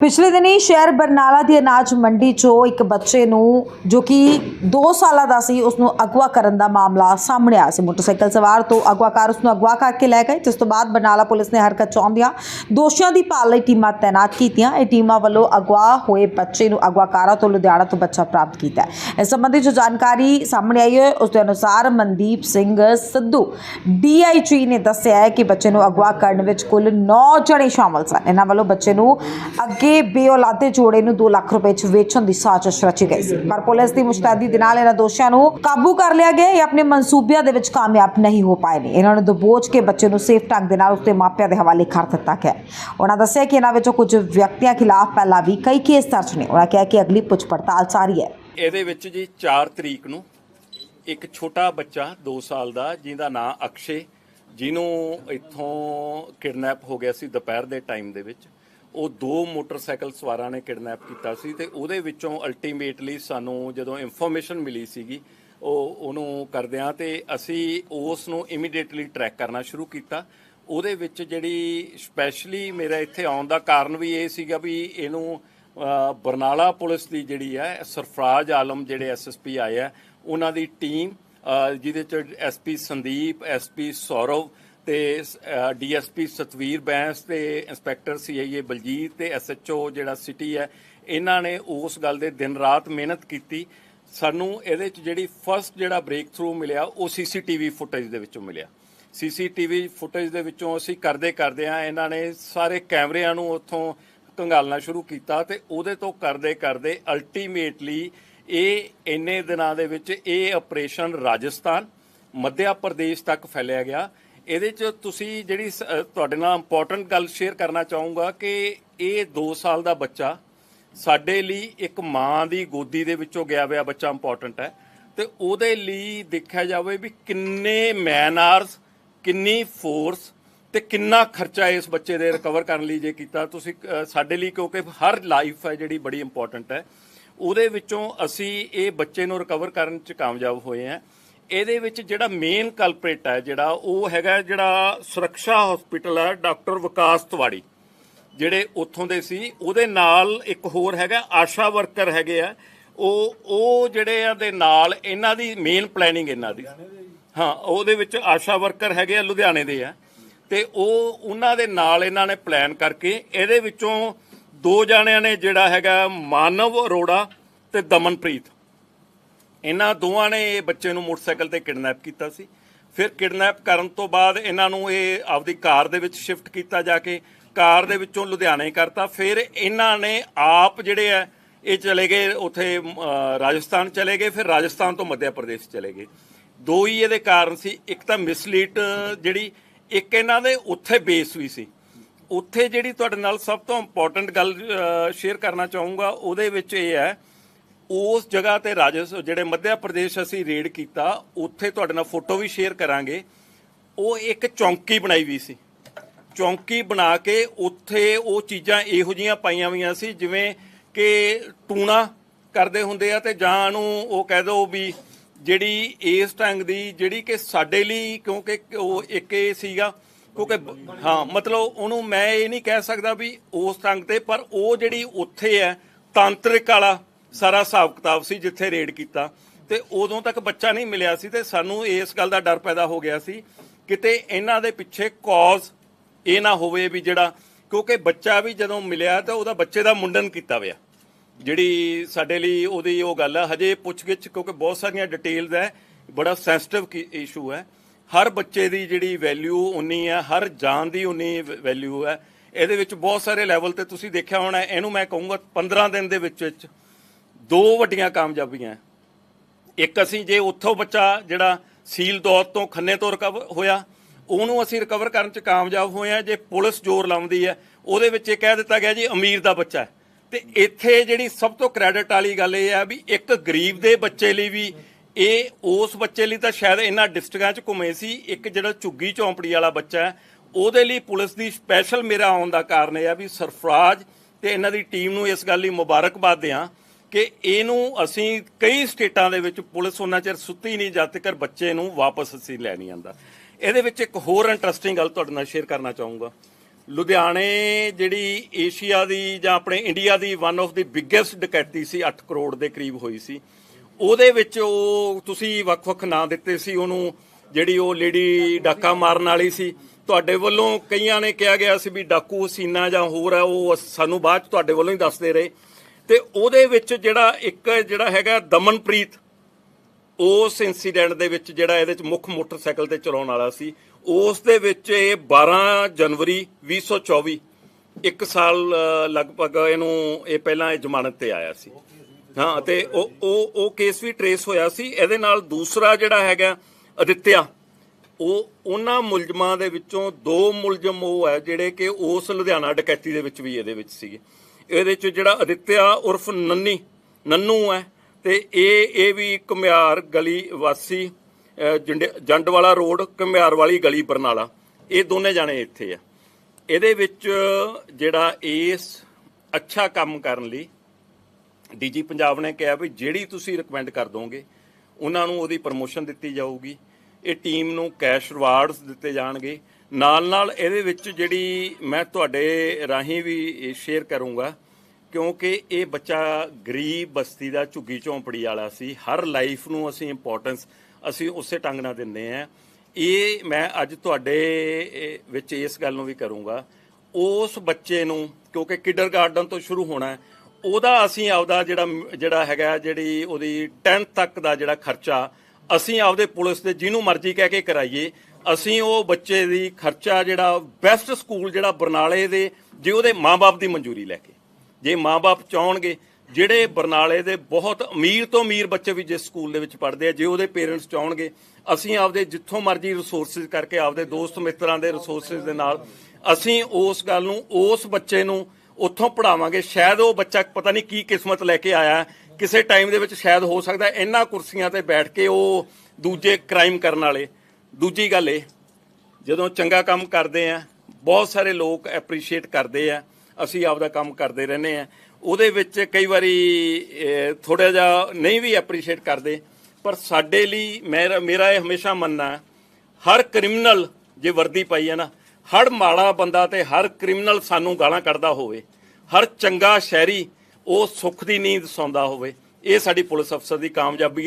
ਪਿਛਲੇ ਦਿਨੀ ਸ਼ਹਿਰ ਬਰਨਾਲਾ ਦੀ ਅਨਾਜ ਮੰਡੀ 'ਚੋਂ ਇੱਕ ਬੱਚੇ ਨੂੰ, ਜੋ ਕਿ 2 ਸਾਲਾਂ ਦਾ ਸੀ ਉਸ ਨੂੰ ਅਗਵਾ ਕਰਨ ਦਾ ਮਾਮਲਾ ਸਾਹਮਣੇ ਆਇਆ ਸੀ। ਮੋਟਰਸਾਈਕਲ ਸਵਾਰ ਤੋਂ ਅਗਵਾਕਾਰ ਉਸ ਨੂੰ ਅਗਵਾ ਕਰਕੇ ਲੈ ਗਏ, ਜਿਸ ਤੋਂ ਬਾਅਦ ਬਰਨਾਲਾ ਪੁਲਿਸ ਨੇ ਹਰਕਤ ਚਾਹੁੰਦਿਆਂ ਦੋਸ਼ੀਆਂ ਦੀ ਭਾਲ ਲਈ ਟੀਮਾਂ ਤਾਇਨਾਤ ਕੀਤੀਆਂ। ਇਹ ਟੀਮਾਂ ਵੱਲੋਂ ਅਗਵਾ ਹੋਏ ਬੱਚੇ ਨੂੰ ਅਗਵਾਕਾਰਾਂ ਤੋਂ ਲੁਧਿਆਣਾ ਤੋਂ ਬੱਚਾ ਪ੍ਰਾਪਤ ਕੀਤਾ ਇਸ ਸੰਬੰਧੀ ਜੋ ਜਾਣਕਾਰੀ ਸਾਹਮਣੇ ਆਈ ਹੈ, ਉਸ ਦੇ ਅਨੁਸਾਰ ਮਨਦੀਪ ਸਿੰਘ ਸਿੱਧੂ, ਡੀਆਈਜੀ ਨੇ ਦੱਸਿਆ ਹੈ ਕਿ ਬੱਚੇ ਨੂੰ ਅਗਵਾ ਕਰਨ ਵਿੱਚ ਕੁੱਲ 9 ਜਣੇ ਸ਼ਾਮਲ ਸਨ। ਇਹਨਾਂ ਵੱਲੋਂ ਬੱਚੇ ਨੂੰ ਅੱਗੇ ਬੇਔਲਾਦੇ ਜੋੜੇ ਨੂੰ 2 ਲੱਖ ਰੁਪਏ 'ਚ ਵੇਚਣ ਦੀ ਸਾਜ਼ਿਸ਼ ਰਚੀ ਗਈ ਸੀ। ਪਰ ਪੁਲਿਸ ਦੀ ਮੁਸ਼ਤੈਦੀ ਦੇ ਨਾਲ ਇਹਨਾਂ ਦੋਸ਼ੀਆਂ ਨੂੰ ਕਾਬੂ ਕਰ ਲਿਆ ਗਿਆ ਇਹ ਆਪਣੇ ਮਨਸੂਬਿਆਂ ਦੇ ਵਿੱਚ ਕਾਮਯਾਬ ਨਹੀਂ ਹੋ ਪਾਏ ਨੇ। ਇਹਨਾਂ ਨੂੰ ਦਬੋਚ ਕੇ ਬੱਚੇ ਨੂੰ ਸੇਫ ਢੰਗ ਦੇ ਨਾਲ ਉਸਦੇ ਮਾਪਿਆਂ ਦੇ ਹਵਾਲੇ ਕਰ ਦਿੱਤਾ ਗਿਆ ਉਹਨਾਂ ਦੱਸਿਆ ਕਿ ਇਹਨਾਂ ਵਿੱਚੋਂ ਕੁਝ ਵਿਅਕਤੀਆਂ ਖਿਲਾਫ ਪਹਿਲਾਂ ਵੀ ਕਈ ਕੇਸ ਦਰਜ ਨੇ। ਉਹਨਾਂ ਕਿਹਾ ਕਿ ਅਗਲੀ ਪੁੱਛ ਪੜਤਾਲ ਜਾਰੀ ਹੈ। ਇਹਦੇ ਵਿੱਚ ਜੀ 4 ਤਰੀਕ ਨੂੰ ਇੱਕ ਛੋਟਾ ਬੱਚਾ 2 ਸਾਲ ਦਾ, ਜਿਹਦਾ ਨਾਂ ਅਕਸ਼ੇ, ਜਿਹਨੂੰ ਇੱਥੋਂ ਕਿਡਨੈਪ ਹੋ ਗਿਆ ਸੀ ਦੁਪਹਿਰ ਦੇ ਟਾਈਮ ਦੇ ਵਿੱਚ। ਉਹ ਦੋ ਮੋਟਰਸਾਈਕਲ ਸਵਾਰਾਂ ਨੇ ਕਿਡਨੈਪ ਕੀਤਾ ਸੀ ਤੇ ਉਹਦੇ ਵਿੱਚੋਂ ਅਲਟੀਮੇਟਲੀ ਸਾਨੂੰ ਜਦੋਂ ਇਨਫੋਰਮੇਸ਼ਨ ਮਿਲੀ ਸੀਗੀ, ਉਹ ਉਹਨੂੰ ਕਰਦਿਆਂ ਤੇ ਅਸੀਂ ਉਸ ਨੂੰ ਇਮੀਡੀਏਟਲੀ ਟਰੈਕ ਕਰਨਾ ਸ਼ੁਰੂ ਕੀਤਾ। ਉਹਦੇ ਵਿੱਚ ਜਿਹੜੀ ਸਪੈਸ਼ਲੀ ਮੇਰਾ ਇੱਥੇ ਆਉਣ ਦਾ ਕਾਰਨ ਵੀ ਇਹ ਸੀਗਾ ਵੀ ਇਹਨੂੰ ਬਰਨਾਲਾ ਪੁਲਿਸ ਦੀ ਜਿਹੜੀ ਹੈ, ਸਰਫਰਾਜ਼ ਆਲਮ ਜਿਹੜੇ ਐਸਐਸਪੀ ਆਏ ਆ, ਉਹਨਾਂ ਦੀ ਟੀਮ ਜਿਹਦੇ ਚ ਐਸਪੀ ਸੰਦੀਪ ਐਸਪੀ ਸੌਰਵ ਤੇ ਡੀਐਸਪੀ ਸਤਵੀਰ ਬੈਂਸ ਤੇ ਇੰਸਪੈਕਟਰ ਸੀਆਈਏ ਬਲਜੀਤ ਤੇ ਐਸਐਚਓ ਜਿਹੜਾ ਸਿਟੀ ਹੈ, ਇਹਨਾਂ ਨੇ ਉਸ ਗੱਲ ਦੇ ਦਿਨ ਰਾਤ ਮਿਹਨਤ ਕੀਤੀ। ਸਾਨੂੰ ਇਹਦੇ ਚ ਜਿਹੜੀ ਫਰਸਟ ਜਿਹੜਾ ਬ੍ਰੇਕ ਥਰੂ ਮਿਲਿਆ, ਉਹ ਸੀਸੀਟੀਵੀ ਫੁਟੇਜ ਦੇ ਵਿੱਚੋਂ ਮਿਲਿਆ। ਸੀਸੀਟੀਵੀ ਫੁਟੇਜ ਦੇ ਵਿੱਚੋਂ ਅਸੀਂ ਕਰਦੇ ਕਰਦੇ ਆ ਇਹਨਾਂ ਨੇ ਸਾਰੇ ਕੈਮਰਿਆਂ ਨੂੰ ਉੱਥੋਂ ਕੰਗਾਲਣਾ ਸ਼ੁਰੂ ਕੀਤਾ ਤੇ ਉਹਦੇ ਤੋਂ ਕਰਦੇ ਕਰਦੇ ਅਲਟੀਮੇਟਲੀ ਇਹ ਇੰਨੇ ਦਿਨਾਂ ਦੇ ਵਿੱਚ ਇਹ ਆਪਰੇਸ਼ਨ ਰਾਜਸਥਾਨ, ਮੱਧਿਆ ਪ੍ਰਦੇਸ਼ ਤੱਕ ਫੈਲਿਆ ਗਿਆ। ਇਹਦੇ ਚ ਤੁਸੀਂ ਜਿਹੜੀ ਸ- ਅ, ਤੁਹਾਡੇ ਨਾਲ ਇੰਪੋਰਟੈਂਟ ਗੱਲ ਸ਼ੇਅਰ ਕਰਨਾ ਚਾਹੂੰਗਾ ਕਿ ਇਹ 2 ਸਾਲ ਦਾ ਬੱਚਾ ਸਾਡੇ ਲਈ ਇੱਕ ਮਾਂ ਦੀ ਗੋਦੀ ਦੇ ਵਿੱਚੋਂ ਗਿਆ ਹੋਇਆ ਬੱਚਾ ਇੰਪੋਰਟੈਂਟ ਹੈ। ਤੇ ਉਹਦੇ ਲਈ ਦੇਖਿਆ ਜਾਵੇ ਵੀ ਕਿੰਨੇ ਮੈਨ ਆਰਸ ਕਿੰਨੀ ਫੋਰਸ ਤੇ ਕਿੰਨਾ ਖਰਚਾ ਇਸ ਬੱਚੇ ਦੇ ਰਿਕਵਰ ਕਰਨ ਲਈ ਜੇ ਕੀਤਾ। ਤੁਸੀਂ ਅ, ਸਾਡੇ ਲਈ ਕਿਉਂਕਿ ਹਰ ਲਾਈਫ ਹੈ ਜਿਹੜੀ ਬੜੀ ਇੰਪੋਰਟੈਂਟ ਹੈ। ਉਹਦੇ ਵਿੱਚੋਂ ਅਸੀਂ ਇਹ ਬੱਚੇ ਨੂੰ ਰਿਕਵਰ ਕਰਨ ਚ ਕਾਮਯਾਬ ਹੋਏ ਹਾਂ। ਇਹਦੇ ਵਿੱਚ ਜਿਹੜਾ ਮੇਨ ਕਲਪਰੇਟ ਹੈ ਜਿਹੜਾ, ਉਹ ਹੈਗਾ ਜਿਹੜਾ ਸੁਰੱਖਿਆ ਹਸਪੀਟਲ ਹੈ ਡਾਕਟਰ ਵਿਕਾਸ ਤਵਾੜੀ, ਜਿਹੜੇ ਉੱਥੋਂ ਦੇ ਸੀ। ਉਹਦੇ ਨਾਲ ਇੱਕ ਹੋਰ ਹੈਗਾ, ਆਸ਼ਾ ਵਰਕਰ ਹੈਗੇ ਆ। ਉਹ ਉਹ ਜਿਹੜੇ ਆ ਦੇ ਨਾਲ ਇਹਨਾਂ ਦੀ ਮੇਨ ਪਲੈਨਿੰਗ ਇਹਨਾਂ ਦੀ। ਹਾਂ, ਉਹਦੇ ਵਿੱਚ ਆਸ਼ਾ ਵਰਕਰ ਹੈਗੇ ਆ, ਲੁਧਿਆਣੇ ਦੇ ਆ। ਤੇ ਉਹ, ਉਹਨਾਂ ਦੇ ਨਾਲ ਇਹਨਾਂ ਨੇ ਪਲਾਨ ਕਰਕੇ, ਇਹਦੇ ਵਿੱਚੋਂ ਦੋ ਜਾਣਿਆਂ ਨੇ ਜਿਹੜਾ ਹੈਗਾ ਮਾਨਵ ਅਰੋੜਾ ਤੇ ਦਮਨਪ੍ਰੀਤ। ਇਹਨਾਂ ਦੋਵਾਂ ਨੇ ਇਹ ਬੱਚੇ ਨੂੰ ਮੋਟਰਸਾਈਕਲ ਤੇ ਕਿਡਨੈਪ ਕੀਤਾ ਸੀ। ਫਿਰ ਕਿਡਨੈਪ ਕਰਨ ਤੋਂ ਬਾਅਦ ਇਹਨਾਂ ਨੂੰ ਇਹ ਆਪਦੀ ਕਾਰ ਦੇ ਵਿੱਚ ਸ਼ਿਫਟ ਕੀਤਾ ਜਾ ਕੇ ਕਾਰ ਦੇ ਵਿੱਚੋਂ ਲੁਧਿਆਣੇ ਕਰਤਾ। ਫਿਰ ਇਹਨਾਂ ਨੇ ਆਪ ਜਿਹੜੇ ਆ ਇਹ ਚਲੇ ਗਏ ਉਥੇ ਰਾਜਸਥਾਨ ਚਲੇ ਗਏ। ਫਿਰ ਰਾਜਸਥਾਨ ਤੋਂ ਮੱਧ ਪ੍ਰਦੇਸ਼ ਚਲੇ ਗਏ। ਦੋ ਹੀ ਇਹਦੇ ਕਾਰਨ ਸੀ। ਇੱਕ ਤਾਂ ਮਿਸਲੀਡ, ਜਿਹੜੀ ਇੱਕ ਇਹਨਾਂ ਦੇ ਉੱਥੇ ਬੇਸ ਵੀ ਸੀ। ਉੱਥੇ ਜਿਹੜੀ ਤੁਹਾਡੇ ਨਾਲ ਸਭ ਤੋਂ ਇੰਪੋਰਟੈਂਟ ਗੱਲ ਸ਼ੇਅਰ ਕਰਨਾ ਚਾਹੂੰਗਾ, ਉਹਦੇ ਵਿੱਚ ਇਹ ਹੈ ਉਸ ਜਗ੍ਹਾ ਤੇ ਰਾਜਸ, ਜਿਹੜੇ ਮੱਧ ਪ੍ਰਦੇਸ਼ ਅਸੀਂ ਰੇਡ ਕੀਤਾ, ਉੱਥੇ ਤੁਹਾਡੇ ਨਾਲ ਫੋਟੋ ਵੀ ਸ਼ੇਅਰ ਕਰਾਂਗੇ। ਉਹ ਇੱਕ ਚੌਂਕੀ ਬਣਾਈ ਵੀ ਸੀ। ਚੌਂਕੀ ਬਣਾ ਕੇ ਉੱਥੇ ਉਹ ਚੀਜ਼ਾਂ ਇਹੋ ਜੀਆਂ ਪਾਈਆਂ ਹੋਈਆਂ ਸੀ, ਜਿਵੇਂ ਕਿ ਟੂਣਾ ਕਰਦੇ ਹੁੰਦੇ ਆ ਤੇ ਜਾਂ ਨੂੰ ਉਹ ਕਹਿ ਦੋ ਵੀ ਜਿਹੜੀ ਇਸ ਢੰਗ ਦੀ, ਜਿਹੜੀ ਕਿ ਸਾਡੇ ਲਈ, ਕਿਉਂਕਿ ਉਹ ਇੱਕ ਇਹ ਸੀਗਾ, ਕਿਉਂਕਿ ਹਾਂ, ਮਤਲਬ ਉਹਨੂੰ ਮੈਂ ਇਹ ਨਹੀਂ ਕਹਿ ਸਕਦਾ ਵੀ ਉਸ ਢੰਗ ਤੇ, ਪਰ ਉਹ ਜਿਹੜੀ ਉੱਥੇ ਹੈ, ਤਾਂਤਰਿਕ ਵਾਲਾ ਸਾਰਾ ਹਿਸਾਬ ਕਿਤਾਬ ਸੀ ਜਿੱਥੇ ਰੇਡ ਕੀਤਾ ਤੇ ਉਦੋਂ ਤੱਕ ਬੱਚਾ ਨਹੀਂ ਮਿਲਿਆ ਸੀ ਤੇ ਸਾਨੂੰ ਇਸ ਗੱਲ ਦਾ ਡਰ ਪੈਦਾ ਹੋ ਗਿਆ ਸੀ ਕਿਤੇ ਇਹਨਾਂ ਦੇ ਪਿੱਛੇ ਕੌਜ਼ ਇਹ ਨਾ ਹੋਵੇ ਵੀ ਜਿਹੜਾ, ਕਿਉਂਕਿ ਬੱਚਾ ਵੀ ਜਦੋਂ ਮਿਲਿਆ ਤਾਂ ਉਹਦਾ ਬੱਚੇ ਦਾ ਮੁੰਡਨ ਕੀਤਾ ਹੋਇਆ। ਜਿਹੜੀ ਸਾਡੇ ਲਈ ਉਹਦੀ ਉਹ ਗੱਲ ਹੈ ਹਜੇ ਪੁੱਛਗਿੱਛ, ਕਿਉਂਕਿ ਬਹੁਤ ਸਾਰੀਆਂ ਡਿਟੇਲਸ ਹੈ ਬੜਾ ਸੈਂਸਿਟਿਵ ਇਸ਼ੂ ਹੈ ਹਰ ਬੱਚੇ ਦੀ ਜਿਹੜੀ ਵੈਲਿਊ ਉਨੀ ਹੈ ਹਰ ਜਾਨ ਦੀ ਉਨੀ ਵੈਲਿਊ ਹੈ ਇਹਦੇ ਵਿੱਚ ਬਹੁਤ ਸਾਰੇ ਲੈਵਲ ਤੇ ਤੁਸੀਂ ਦੇਖਿਆ ਹੋਣਾ, ਇਹਨੂੰ ਮੈਂ ਕਹੂੰਗਾ 15 ਦਿਨ ਦੇ ਵਿੱਚ ਵਿੱਚ ਦੋ ਵੱਡੀਆਂ ਕਾਮਯਾਬੀਆਂ। ਇੱਕ ਅਸੀਂ ਜੇ ਉੱਥੋਂ ਬੱਚਾ ਜਿਹੜਾ ਸੀਲ ਦੌਤ ਤੋਂ ਖੰਨੇ ਤੋਂ ਰਿਕਵਰ ਹੋਇਆ, ਉਹਨੂੰ ਅਸੀਂ ਰਿਕਵਰ ਕਰਨ ਚ ਕਾਮਯਾਬ ਹੋਏ ਆ ਜੇ ਪੁਲਿਸ ਜ਼ੋਰ ਲਾਉਂਦੀ ਹੈ, ਉਹਦੇ ਵਿੱਚ ਇਹ ਕਹਿ ਦਿੱਤਾ ਗਿਆ ਜੀ ਅਮੀਰ ਦਾ ਬੱਚਾ ਹੈ। ਤੇ ਇੱਥੇ ਜਿਹੜੀ ਸਭ ਤੋਂ ਕ੍ਰੈਡਿਟ ਵਾਲੀ ਗੱਲ ਇਹ ਹੈ ਵੀ ਇੱਕ ਗਰੀਬ ਦੇ ਬੱਚੇ ਲਈ ਵੀ ਇਹ ਉਸ ਬੱਚੇ ਲਈ ਤਾਂ ਸ਼ਾਇਦ ਇਹਨਾਂ ਡਿਸਟ੍ਰਿਕਟਾਂ 'ਚ ਘੁੰਮੇ ਸੀ, ਇੱਕ ਜਿਹੜਾ ਝੁੱਗੀ ਚੌਂਪੜੀ ਵਾਲਾ ਬੱਚਾ ਹੈ, ਉਹਦੇ ਲਈ ਪੁਲਿਸ ਦੀ ਸਪੈਸ਼ਲ ਮੇਰਾ ਆਉਣ ਦਾ ਕਾਰਨ ਇਹ ਆ ਵੀ ਸਰਫਰਾਜ਼ ਤੇ ਇਹਨਾਂ ਦੀ ਟੀਮ ਨੂੰ ਇਸ ਗੱਲ ਲਈ ਮੁਬਾਰਕਬਾਦ ਦਿਆਂ ਕਿ ਇਹਨੂੰ ਅਸੀਂ ਕਈ ਸਟੇਟਾਂ ਦੇ ਵਿੱਚ ਪੁਲਿਸ ਉਹਨਾਂ ਚਿਰ ਸੁੱਤੀ ਨਹੀਂ, ਜਦ ਤੱਕ ਬੱਚੇ ਨੂੰ ਵਾਪਸ ਅਸੀਂ ਲੈ ਨਹੀਂ ਆਂਦਾ। ਇਹਦੇ ਵਿੱਚ ਇੱਕ ਹੋਰ ਇੰਟਰਸਟਿੰਗ ਗੱਲ ਤੁਹਾਡੇ ਨਾਲ ਸ਼ੇਅਰ ਕਰਨਾ ਚਾਹੂੰਗਾ। ਲੁਧਿਆਣੇ ਜਿਹੜੀ ਏਸ਼ੀਆ ਦੀ ਜਾਂ ਆਪਣੇ ਇੰਡੀਆ ਦੀ ਵਨ ਆਫ ਦੀ ਬਿਗੇਸਟ ਡਕੈਤੀ ਸੀ 8 ਕਰੋੜ ਦੇ ਕਰੀਬ ਹੋਈ ਸੀ। ਉਹਦੇ ਵਿੱਚ ਉਹ ਤੁਸੀਂ ਵੱਖ-ਵੱਖ ਨਾਂ ਦਿੱਤੇ ਸੀ, ਉਹਨੂੰ ਜਿਹੜੀ ਉਹ ਲੇਡੀ ਡਾਕਾ ਮਾਰਨ ਵਾਲੀ ਸੀ। ਤੁਹਾਡੇ ਵੱਲੋਂ ਕਈਆਂ ਨੇ ਕਿਹਾ ਗਿਆ ਸੀ ਵੀ ਡਾਕੂ ਹਸੀਨਾ ਜਾਂ ਹੋਰ ਹੈ ਉਹ ਸਾਨੂੰ ਬਾਅਦ ਚ ਤੁਹਾਡੇ ਵੱਲੋਂ ਹੀ ਦੱਸਦੇ ਰਹੇ। ਤੇ ਉਹਦੇ ਵਿੱਚ ਜਿਹੜਾ ਇੱਕ ਜਿਹੜਾ ਹੈਗਾ ਦਮਨਪ੍ਰੀਤ, ਉਸ ਇਨਸੀਡੈਂਟ ਦੇ ਵਿੱਚ ਜਿਹੜਾ ਇਹਦੇ ਚ ਮੁੱਖ ਮੋਟਰਸਾਈਕਲ ਤੇ ਚਲਾਉਣ ਵਾਲਾ ਸੀ। ਉਸ ਦੇ ਵਿੱਚ ਇਹ 12 ਜਨਵਰੀ 2024 ਇੱਕ ਸਾਲ ਲਗਭਗ ਇਹਨੂੰ ਇਹ ਪਹਿਲਾਂ ਇਹ ਜ਼ਮਾਨਤ ਤੇ ਆਇਆ ਸੀ। ਹਾਂ, ਤੇ ਉਹ ਉਹ ਉਹ ਕੇਸ ਵੀ ਟਰੇਸ ਹੋਇਆ ਸੀ। ਇਹਦੇ ਨਾਲ ਦੂਸਰਾ ਜਿਹੜਾ ਹੈਗਾ ਅਦਿੱਤਿਆ, ਉਹ ਉਹਨਾਂ ਮੁਲਜ਼ਮਾਂ ਦੇ ਵਿੱਚੋਂ ਦੋ ਮੁਲਜ਼ਮ ਉਹ ਹੈ ਜਿਹੜੇ ਕਿ ਉਸ ਲੁਧਿਆਣਾ ਡਕੈਤੀ ਦੇ ਵਿੱਚ ਵੀ ਇਹਦੇ ਵਿੱਚ ਸੀਗੇ। ਇਹਦੇ ਚ ਜਿਹੜਾ ਅਦਿੱਤਿਆ ਉਰਫ ਨੰਨੀ ਨੰਨੂ ਹੈ ਤੇ ਇਹ ਇਹ ਵੀ ਘੁਮਿਆਰ ਗਲੀ ਵਾਸੀ ਅਹ, ਜੰਡੇ- ਜੰਡਵਾਲਾ ਰੋਡ ਘੁਮਿਆਰ ਵਾਲੀ ਗਲੀ ਬਰਨਾਲਾ। ਇਹ ਦੋਨੇ ਜਾਣੇ ਇੱਥੇ ਆ। ਇਹਦੇ ਵਿੱਚ ਜਿਹੜਾ ਇਸ ਅੱਛਾ ਕੰਮ ਕਰਨ ਲਈ ਡੀਜੀ ਪੰਜਾਬ ਨੇ ਕਿਹਾ ਵੀ ਜਿਹੜੀ ਤੁਸੀਂ ਰეკਮੈਂਡ ਕਰ ਦੋਗੇ ਉਹਨਾਂ ਨੂੰ ਉਹਦੀ ਪ੍ਰਮੋਸ਼ਨ ਦਿੱਤੀ ਜਾਊਗੀ। ਇਹ ਟੀਮ ਨੂੰ ਕੈਸ਼ ਰਿਵਾਰਡਸ ਦਿੱਤੇ ਜਾਣਗੇ। ਨਾਲ ਨਾਲ ਇਹਦੇ ਵਿੱਚ ਜਿਹੜੀ ਮੈਂ ਤੁਹਾਡੇ ਰਾਹੀਂ ਵੀ ਸ਼ੇਅਰ ਕਰੂੰਗਾ, ਕਿਉਂਕਿ ਇਹ ਬੱਚਾ ਗਰੀਬ ਬਸਤੀ ਦਾ ਝੁੱਗੀ ਝੌਂਪੜੀ ਵਾਲਾ ਸੀ, ਹਰ ਲਾਈਫ ਨੂੰ ਅਸੀਂ ਇੰਪੋਰਟੈਂਸ ਅਸੀਂ ਉਸੇ ਢੰਗ ਨਾਲ ਦਿੰਦੇ ਆ ਇਹ ਮੈਂ ਅੱਜ ਤੁਹਾਡੇ ਵਿੱਚ ਇਸ ਗੱਲ ਨੂੰ ਵੀ ਕਰੂੰਗਾ, ਉਸ ਬੱਚੇ ਨੂੰ, ਕਿਉਂਕਿ ਕਿਡਰਗਾਰਡਨ ਤੋਂ ਸ਼ੁਰੂ ਹੋਣਾ ਹੈ, ਉਹਦਾ ਅਸੀਂ ਆਪਦਾ ਜਿਹੜਾ ਜਿਹੜਾ ਹੈਗਾ ਜਿਹੜੀ ਉਹਦੀ 10th ਤੱਕ ਦਾ ਜਿਹੜਾ ਖਰਚਾ ਅਸੀਂ ਆਪਦੇ ਪੁਲਿਸ ਦੇ ਜਿਹਨੂੰ ਮਰਜ਼ੀ ਕਹਿ ਕੇ ਕਰਾਈਏ, ਅਸੀਂ ਉਹ ਬੱਚੇ ਦੀ ਖਰਚਾ ਜਿਹੜਾ ਬੈਸਟ ਸਕੂਲ ਜਿਹੜਾ ਬਰਨਾਲੇ ਦੇ, ਜੇ ਉਹਦੇ ਮਾਪੇ ਦੀ ਮਨਜ਼ੂਰੀ ਲੈ ਕੇ। ਜੇ ਮਾਪੇ ਚਾਹਣਗੇ, ਜਿਹੜੇ ਬਰਨਾਲੇ ਦੇ ਬਹੁਤ ਅਮੀਰ ਤੋਂ ਅਮੀਰ ਬੱਚੇ ਵੀ ਜਿਸ ਸਕੂਲ ਦੇ ਵਿੱਚ ਪੜ੍ਹਦੇ ਆ, ਜੇ ਉਹਦੇ ਪੇਰੈਂਟਸ ਚਾਹਣਗੇ, ਅਸੀਂ ਆਪਦੇ ਜਿੱਥੋਂ ਮਰਜ਼ੀ ਰਿਸੋਰਸਸ ਕਰਕੇ ਆਪਦੇ ਦੋਸਤ ਮਿੱਤਰਾਂ ਦੇ ਰਿਸੋਰਸਸ ਦੇ ਨਾਲ, ਅਸੀਂ ਉਸ ਗੱਲ ਨੂੰ, ਉਸ ਬੱਚੇ ਨੂੰ ਉੱਥੋਂ ਪੜਾਵਾਂਗੇ ਸ਼ਾਇਦ ਉਹ ਬੱਚਾ ਪਤਾ ਨਹੀਂ ਕੀ ਕਿਸਮਤ ਲੈ ਕੇ ਆਇਆ ਕਿਸੇ ਟਾਈਮ ਦੇ ਵਿੱਚ ਸ਼ਾਇਦ ਹੋ ਸਕਦਾ ਇਹਨਾਂ ਕੁਰਸੀਆਂ ਤੇ ਬੈਠ ਕੇ ਉਹ ਦੂਜੇ ਕ੍ਰਾਈਮ ਕਰਨ ਵਾਲੇ। ਦੂਜੀ ਗੱਲ ਇਹ, ਜਦੋਂ ਚੰਗਾ ਕੰਮ ਕਰਦੇ ਆ, ਬਹੁਤ ਸਾਰੇ ਲੋਕ ਐਪਰੀਸ਼ੀਏਟ ਕਰਦੇ ਆ, ਅਸੀਂ ਆਪਦਾ ਕੰਮ ਕਰਦੇ ਰਹਿੰਦੇ ਆ। ਉਹਦੇ ਵਿੱਚ ਕਈ ਵਾਰੀ ਥੋੜਾ ਜਿਹਾ ਨਹੀਂ ਵੀ ਐਪਰੀਸ਼ੀਏਟ ਕਰਦੇ, ਪਰ ਸਾਡੇ ਲਈ ਮੇਰਾ ਮੇਰਾ ਇਹ ਹਮੇਸ਼ਾ ਮੰਨਣਾ ਹਰ ਕ੍ਰਿਮੀਨਲ ਜੇ ਵਰਦੀ ਪਾਈ ਹੈ ਨਾ, ਹਰ ਮਾੜਾ ਬੰਦਾ ਤੇ ਹਰ ਕ੍ਰਿਮੀਨਲ ਸਾਨੂੰ ਗਾਲਾਂ ਕੱਢਦਾ ਹੋਵੇ। ਹਰ ਚੰਗਾ ਸ਼ਹਿਰੀ ਉਹ ਸੁੱਖ ਦੀ ਨੀਂਦ ਸੌਂਦਾ ਹੋਵੇ। ਇਹ ਸਾਡੀ ਪੁਲਿਸ ਅਫਸਰ ਦੀ ਕਾਮਯਾਬੀ ਹੈ।